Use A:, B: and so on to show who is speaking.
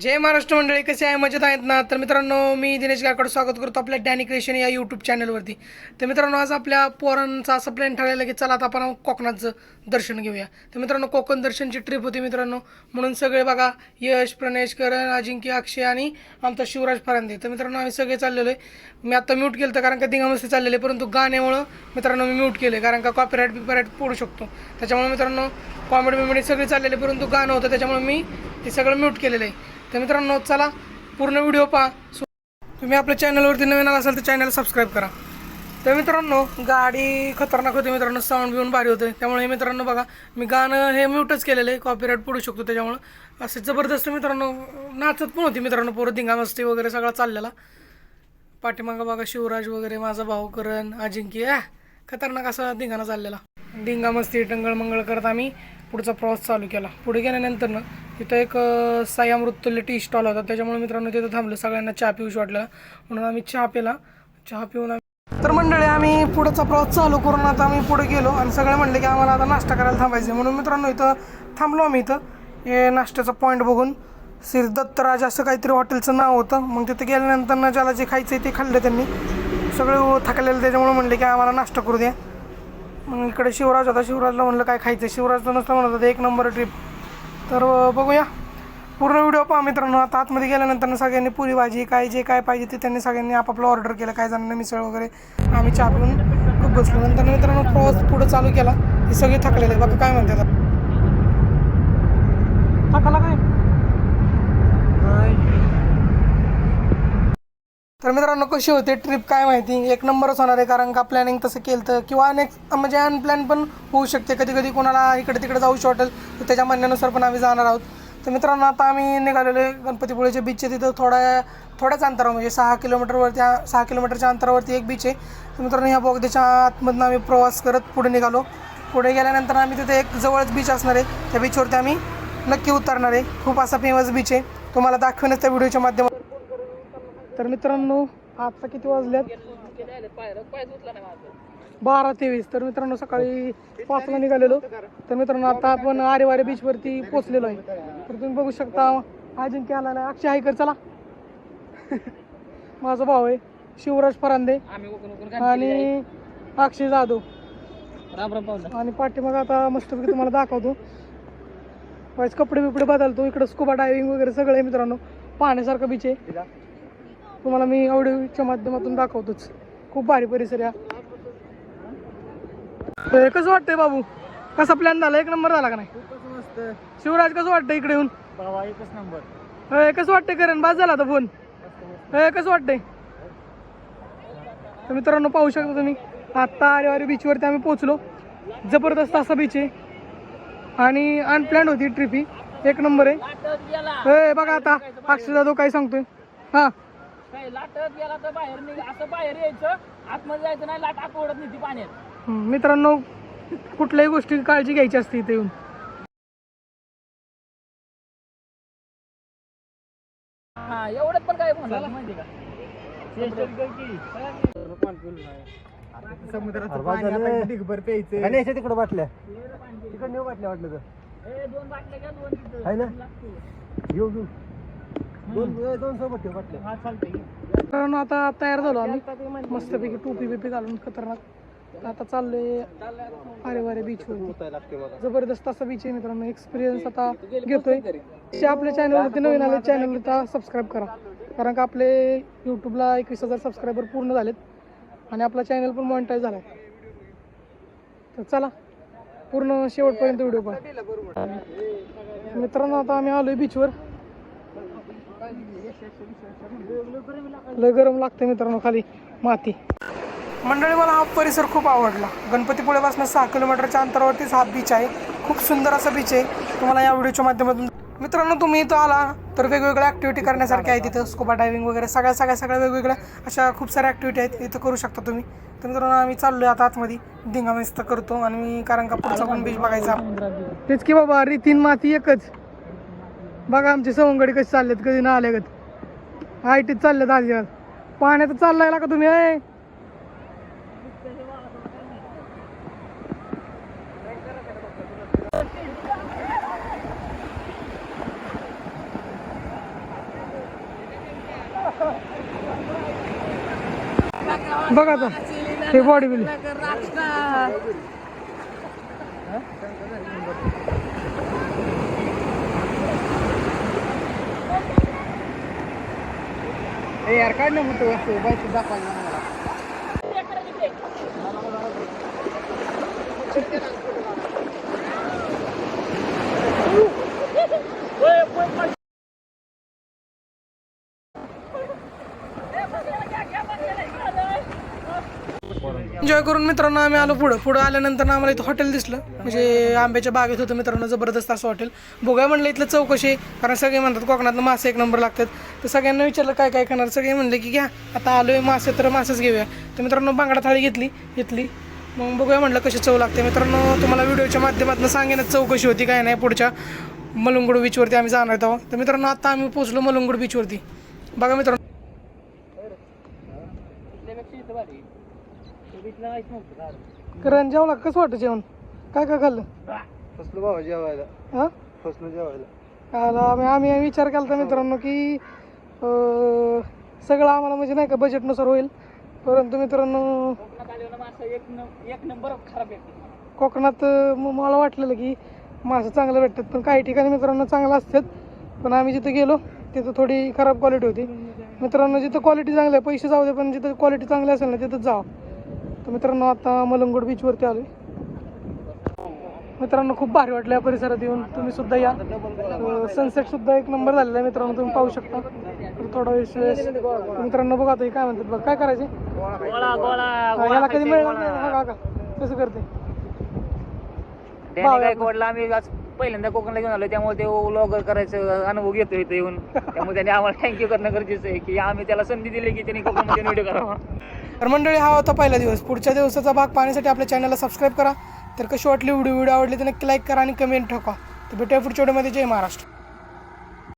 A: जय महाराष्ट्र मंडळी कसे आहे? मजेत आहेत ना? तर मित्रांनो मी दिनेश गायकवाड स्वागत करतो आपल्या डॅनी क्रिएशन या यूट्यूब चॅनलवरती तर मित्रांनो आज आपल्या पोरांचा असं प्लॅन ठरलेला की चला आता आपण कोकणाचं दर्शन घेऊया. तर मित्रांनो कोकण दर्शनची ट्रिप होती मित्रांनो. म्हणून सगळे बघा यश प्रणेश करण अजिंक्य अक्षय आणि आमचा शिवराज फरांदे. तर मित्रांनो आम्ही सगळे चाललेलो आहे. मी आता म्यूट केलं तर कारण का दिंगामस्ती चाललेले परंतु गाण्यामुळं मित्रांनो मी म्यूट केलं कारण का कॉपीराईट बिपीराईट पडू शकतो. त्याच्यामुळे मित्रांनो कॉमेडी बिमेडी सगळे चाललेले परंतु गाणं होतं त्याच्यामुळे मी ते सगळं म्यूट केलेलं आहे. तर मित्रांनो चला पूर्ण व्हिडिओ पहा. सो- तुम्ही आपल्या चॅनलवरती नवीन आला असाल तर चॅनल सबस्क्राईब करा. तर मित्रांनो गाडी खतरनाक होती मित्रांनो साऊंड बिऊन भारी होते. त्यामुळे मित्रांनो बघा मी गाणं हे म्यूटच केलेलं आहे कॉपीराईट पडू शकतो त्याच्यामुळं. असं जबरदस्त मित्रांनो नाचत पण होती मित्रांनो पोरं धिंगामस्ती वगैरे सगळा चाललेला. पाठीमागं बघा शिवराज वगैरे माझा भाऊ करण अजिंक्य खतरनाक असा धिंगाणा चाललेला. धिंगा टंगळमंगळ टंगळ मंगळ करत आम्ही पुढचा प्रवास चालू केला. पुढे गेल्यानंतर ना तिथं एक अं, टी स्टॉल होता. त्याच्यामुळे मित्रांनो तिथं थांबलं. सगळ्यांना चहा पिऊशी वाटलं. म्हणून आम्ही चहा पिला चहा पिऊन आम्ही तर मंडळी आम्ही पुढचा प्रवास चालू करून आता आम्ही पुढे गेलो. आणि सगळे म्हणले की आम्हाला आता नाश्ता करायला थांबायचं म्हणून मित्रांनो इथं थांबलो आम्ही इथं. हे नाश्त्याचा पॉईंट बघून श्री दत्तराज असं काहीतरी हॉटेलचं नाव होतं. मग तिथे गेल्यानंतर ना ज्याला जे खायचं आहे ते खाल्लं त्यांनी. सगळे थकलेलं त्याच्यामुळे म्हणले की आम्हाला नाश्ता करू द्या. मग इकडे शिवराज होता शिवराजला म्हणलं काय खायचं शिवराज नसतं म्हणत होता एक नंबर ट्रिप तर बघूया. पूर्ण व्हिडिओ पहा मित्रांनो. आता आतमध्ये गेल्यानंतर सगळ्यांनी पुरी भाजी काय जे काय पाहिजे ते त्यांनी सगळ्यांनी आपापलं ऑर्डर केलं. काय जणांना मिसळ वगैरे. आम्ही चहा पिऊन खूप बसलो. नंतर मित्रांनो प्रवास पुढं चालू केला. हे सगळे थकलेले बघा काय म्हणतात. थकला काय? तर मित्रांनो कशी होते ट्रिप काय माहिती? एक नंबरच होणार आहे कारण का प्लॅनिंग तसं केलं तर किंवा अनेक म्हणजे अनप्लॅन पण होऊ शकते. कधी कधी कोणाला इकडे तिकडे जाऊ वाटेल तर त्याच्या म्हणण्यानुसार पण आम्ही जाणार आहोत. तर मित्रांनो आता आम्ही निघालेलो आहे गणपतीपुळेच्या बीचच्या तिथं. थोड्या थोड्याच अंतरावर म्हणजे सहा किलोमीटरवरती सहा किलोमीटरच्या अंतरावरती एक बीच आहे. तर मित्रांनो ह्या बोगद्याच्या आतमधून आम्ही प्रवास करत पुढे निघालो. पुढे गेल्यानंतर आम्ही तिथे एक जवळच बीच असणार आहे. त्या बीचवरती आम्ही नक्की उतरणार आहे. खूप असा फेमस बीच आहे. तुम्हाला दाखवेनच त्या व्हिडिओच्या माध्यमात तर मित्रांनो आता किती वाजल्यात? बारा तेवीस. तर मित्रांनो सकाळी पाचला निघालेलो. तर मित्रांनो आता आपण आरेवारे बीच वरती पोहोचलेलो आहे. तर तुम्ही बघू शकता अजिंक्य आला नाही अक्षय हायकर चला. माझा भाऊ आहे शिवराज फरांदे. आणि अक्षय जाधव. आणि पाठीमाग आता मस्तपैकी तुम्हाला दाखवतो. वाईस कपडे बिपडे बदलतो. इकडं स्कुबा डायव्हिंग वगैरे सगळं आहे मित्रांनो. पाहण्यासारखं बीच आहे. तुम्हाला मी ऑडिओच्या माध्यमातून दाखवतोच. खूप भारी परिसर आहे. हे. कसं वाटतंय बाबू? कसा प्लॅन झाला? एक नंबर झाला का नाही? शिवराज कसं वाटतं इकडे येऊन?
B: एकच नंबर.
A: हे कसं वाटतंय? करण बाद झाला आता फोन कसं वाटतंय? तर मित्रांनो पाहू शकता तुम्ही. आत्ता आरेवारी बीचवरती आम्ही पोहोचलो. जबरदस्त असा बीच आहे. आणि अनप्लॅन होती ट्रिप ही. एक नंबर आहे. बघा आता. अक्षय जाधव काय सांगतोय? हा.
B: काय लाटत गेला तर बाहेर निघ असं बाहेर यायचं आतमध्ये जायचं नाही लाट आत ओढत नाही ती पाण्यात.
A: मित्रांनो कुठल्याही गोष्टी काळजी घ्यायची असते इथे येऊन.
B: हा एवढंच पण काय म्हणलं माहिती का?
C: समुद्राचं पाणी आता ढिगभर प्यायचं. आणि याच्या तिकडे बाटल्या. तिकडे नेऊ बाटल्या वाटलं तर.
B: ए, दोन बाटल्या घ्या दोन तिथं.
C: आहे ना?
B: लागतो.
C: घेऊ घेऊ. दोन ए, दोन सोबत ठेव बाटल्या
B: हा चालतंय.
A: मित्रांनो आता तयार झालो आम्ही. मस्तपैकी टोपी बिपी घालून खतरनाक. तर आता चाललोय अरे वारे बीच जबरदस्त असा बीच आहे मित्रांनो. एक्सपिरियन्स आता घेतोय. ते आपल्या चॅनलवरती नवीन आले चॅनलला सबस्क्राईब करा. कारण का आपले यूट्यूबला एकवीस हजार सबस्क्रायबर पूर्ण झालेत. आणि आपला चॅनल पण मॉनिटाईज झाला तर चला पूर्ण शेवटपर्यंत व्हिडिओ पहा. मित्रांनो आता आम्ही आलोय बीचवर लय गरम लागते मित्रांनो खाली माती. मंडळी मला हा परिसर खूप आवडला. गणपतीपुळेपासून सहा किलोमीटरच्या अंतरावरतीच हा बीच आहे. खूप सुंदर असा बीच आहे. तुम्हाला या व्हिडिओच्या माध्यमातून मित्रांनो तुम्ही इथं आला तर वेगवेगळ्या ॲक्टिव्हिटी करण्यासारख्या आहेत तिथं स्कुबा डायविंग वगैरे सगळ्या सगळ्या सगळ्या वेगवेगळ्या अशा खूप साऱ्या ॲक्टिव्हिटी आहेत. इथं करू शकता तुम्ही. तर मित्रांनो आम्ही चाललोय आता आतमध्ये. धिंगामस्त करतो आणि मी कारण का पुढचा पण बीच बघायचा. तेच की बाबा रितीन माती एकच. बघा आमचे सवंगडी कसे चाललेत कधी ना आल्यागत. आय टीत चाललेत आधी पाण्यात चाललाय का तुम्ही बघा आता हे बॉडी बिल
C: ar, cai no motor, vai te dar pra ir.
A: Enjoy करून मित्रांनो आम्ही आलो पुढं. पुढं आल्यानंतर आम्हाला इथं हॉटेल दिसलं. म्हणजे आंब्याच्या बागेत होतं मित्रांनो जबरदस्त असं हॉटेल. बघूया म्हणलं इथलं चौकशी आहे. कारण सगळे म्हणतात कोकणातलं मासे एक नंबर लागतात. तर सगळ्यांना विचारलं काय काय करणार? सगळे म्हणले की घ्या आता आलोय मासे तर मासेच घेऊया. तर मित्रांनो बांगडा थाळी घेतली घेतली. मग बघूया म्हणलं कशी चव लागते. मित्रांनो तुम्हाला व्हिडिओच्या माध्यमातून सांगेनच चौकशी होती काय नाही पुढच्या मलंगुड बीचवरती आम्ही जाणार आहोत तर मित्रांनो आता आम्ही पोचलो मलंगुड बीचवरती बघा मित्रांनो
B: इथल्यापेक्षा इथं भारी नव्हतं दारू.
A: कारण जेवला कसं वाटतं जेवण? काय काय खाल्लं?
C: फसलो बाबा जेवायला.
A: हां?
C: फसलो जेवायला.
A: आला आम्ही आम्ही विचार केला होता मित्रांनो की अं, सगळं आम्हाला म्हणजे नाही का बजेटनुसार होईल. परंतु मित्रांनो
B: कोकणात आल्यावर मासा एक न- एक नंबर खराब येते
A: कोकणात अं, म- मला वाटलेलं की मासे चांगलं भेटतात पण काही ठिकाणी मित्रांनो चांगलं असतात. पण आम्ही जिथं गेलो तिथं थोडी खराब क्वालिटी होती. मित्रांनो जिथं क्वालिटी चांगली आहे पैसे जाऊ दे पण जिथं क्वालिटी चांगली असेल ना तिथंच जावं तर मित्रांनो आता मलंगोड बीचवरती आलोय. मित्रांनो खूप भारी वाटलं या परिसरात येऊन. तुम्ही सुद्धा या. सनसेट सुद्धा एक नंबर झालेला आहे मित्रांनो तुम्ही पाहू शकता. थोडा वेळेस मित्रांनो बघा आता काय म्हणतात बघ. काय करायचे याला कधी मिळणार नाही का, का कसं करते?
B: पहिल्यांदा कोकणला घेऊन आलो त्यामुळे ते लॉगर करायचं अनुभव घेतो इथं येऊन. त्यामुळे त्यांनी आम्हाला थँक्यू करणं गरजेचं आहे की आम्ही त्याला संधी दिली की त्यांनी कोकणमध्ये व्हिडिओ करावा.
A: तर मंडळी हा होता पहिला दिवस. पुढच्या दिवसाचा भाग पाहण्यासाठी आपल्या चॅनलला सबस्क्राईब करा. तर कशी वाटली व्हिडिओ व्हिडिओ आवडली तर नक्की लाईक करा आणि कमेंट ठोका तर भेटूया पुढच्या व्हिडिओमध्ये जय महाराष्ट्र.